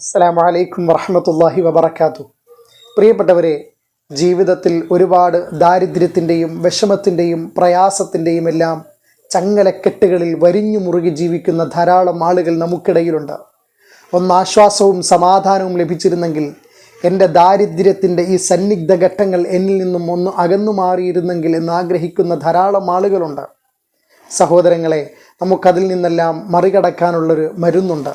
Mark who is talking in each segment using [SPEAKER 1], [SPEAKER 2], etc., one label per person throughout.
[SPEAKER 1] അസ്സലാമു വലൈക്കും വറഹമത്തല്ലാഹി വബർക്കാത്തു പ്രിയപ്പെട്ടവരെ ജീവിതത്തിൽ ഒരുപാട് ദാരിദ്ര്യത്തിന്റെയും വിഷമത്തിന്റെയും പ്രയാസത്തിന്റെയും എല്ലാം ചങ്ങലക്കെട്ടുകളിൽ വരിഞ്ഞു മുറുകി ജീവിക്കുന്ന ധാരാളം ആളുകൾ നമുക്കിടയിലുണ്ട്. ഒന്ന് ആശ്വാസവും സമാധാനവും ലഭിച്ചിരുന്നെങ്കിൽ എന്റെ ദാരിദ്ര്യത്തിന്റെ ഈ സന്നിഗ്ധ ഘട്ടങ്ങൾ എന്നിൽ നിന്നും ഒന്ന് അകന്നു മാറിയിരുന്നെങ്കിൽ എന്ന് ആഗ്രഹിക്കുന്ന ധാരാളം ആളുകളുണ്ട്. സഹോദരങ്ങളെ നമുക്കതിൽ നിന്നെല്ലാം മറികടക്കാനുള്ളൊരു മരുന്നുണ്ട്.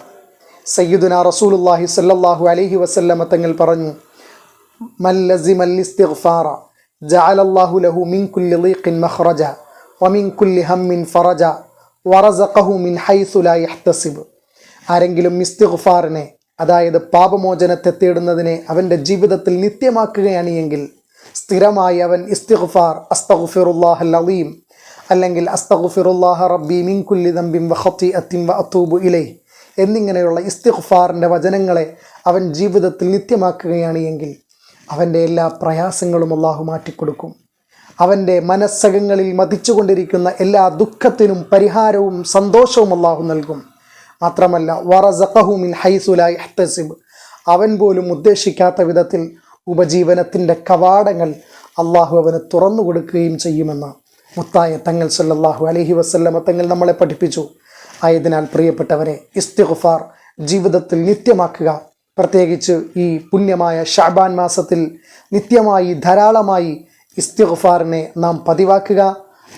[SPEAKER 1] സയ്യിദുന റസൂലുല്ലാഹി സല്ലല്ലാഹു അലൈഹി വസല്ലമ തങ്ങൾ പറഞ്ഞു മല്ലസിമൽ ഇസ്തിഗ്ഫാറ ജഅലല്ലാഹു ലഹു മിൻ കുല്ലി ളീഖിൻ മഖ്റജ വമിൻ കുല്ലി ഹമ്മിൻ ഫറജ വറസഖഹു മിൻ ഹൈസു ലാ യഹ്തസിബ്. ആരെങ്കിലും ഇസ്തിഗ്ഫാറിനെ അതായത് പാപമോചനത്തെ തേടുന്നതിനെ അവന്റെ ജീവിതത്തിൽ നിത്യമാക്കുകയാണ് എങ്കിൽ സ്ഥിരമായി അവൻ ഇസ്തിഗ്ഫാർ അസ്തഗ്ഫിറുല്ലാഹൽ അലീം അല്ലെങ്കിൽ അസ്തഗ്ഫിറുല്ലാഹ റബ്ബി മിൻ കുല്ലി ദംബിൻ വഖത്തി അത്തിൻ വ അത്തൂബു ഇലൈഹി എന്നിങ്ങനെയുള്ള ഇസ്തിഗ്ഫാറിന്റെ വചനങ്ങളെ അവൻ ജീവിതത്തിൽ നിത്യമാക്കുകയാണ് എങ്കിൽ അവന്റെ എല്ലാ പ്രയാസങ്ങളും അള്ളാഹു മാറ്റിക്കൊടുക്കും. അവന്റെ മനസ്സകങ്ങളിൽ മതിച്ചുകൊണ്ടിരിക്കുന്ന എല്ലാ ദുഃഖത്തിനും പരിഹാരവും സന്തോഷവും അള്ളാഹു നൽകും. മാത്രമല്ല വറസഖഹു മിൻ ഹൈസുല യഹ്തസിബ്. അവൻ പോലും ഉദ്ദേശിക്കാത്ത വിധത്തിൽ ഉപജീവനത്തിന്റെ കവാടങ്ങൾ അള്ളാഹു അവന് തുറന്നു കൊടുക്കുകയും ചെയ്യുമെന്ന് മുത്തായ തങ്ങൾ സല്ലല്ലാഹു അലൈഹി വസല്ലമ തങ്ങൾ നമ്മളെ പഠിപ്പിച്ചു. ആയതിനാൽ പ്രിയപ്പെട്ടവരെ ഇസ്തിഗ്ഫാർ ജീവിതത്തിൽ നിത്യമാക്കുക. പ്രത്യേകിച്ച് ഈ പുണ്യമായ ഷാബാൻ മാസത്തിൽ നിത്യമായി ധാരാളമായി ഇസ്തിഗ്ഫാറിനെ നാം പതിവാക്കുക.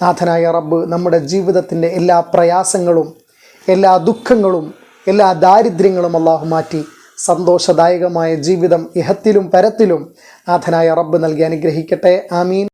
[SPEAKER 1] നാഥനായ റബ്ബ് നമ്മുടെ ജീവിതത്തിന്റെ എല്ലാ പ്രയാസങ്ങളും എല്ലാ ദുഃഖങ്ങളും എല്ലാ ദാരിദ്ര്യങ്ങളും അള്ളാഹു മാറ്റി സന്തോഷദായകമായ ജീവിതം ഇഹത്തിലും പരത്തിലും നാഥനായ റബ്ബ് നൽകി അനുഗ്രഹിക്കട്ടെ. ആമീൻ.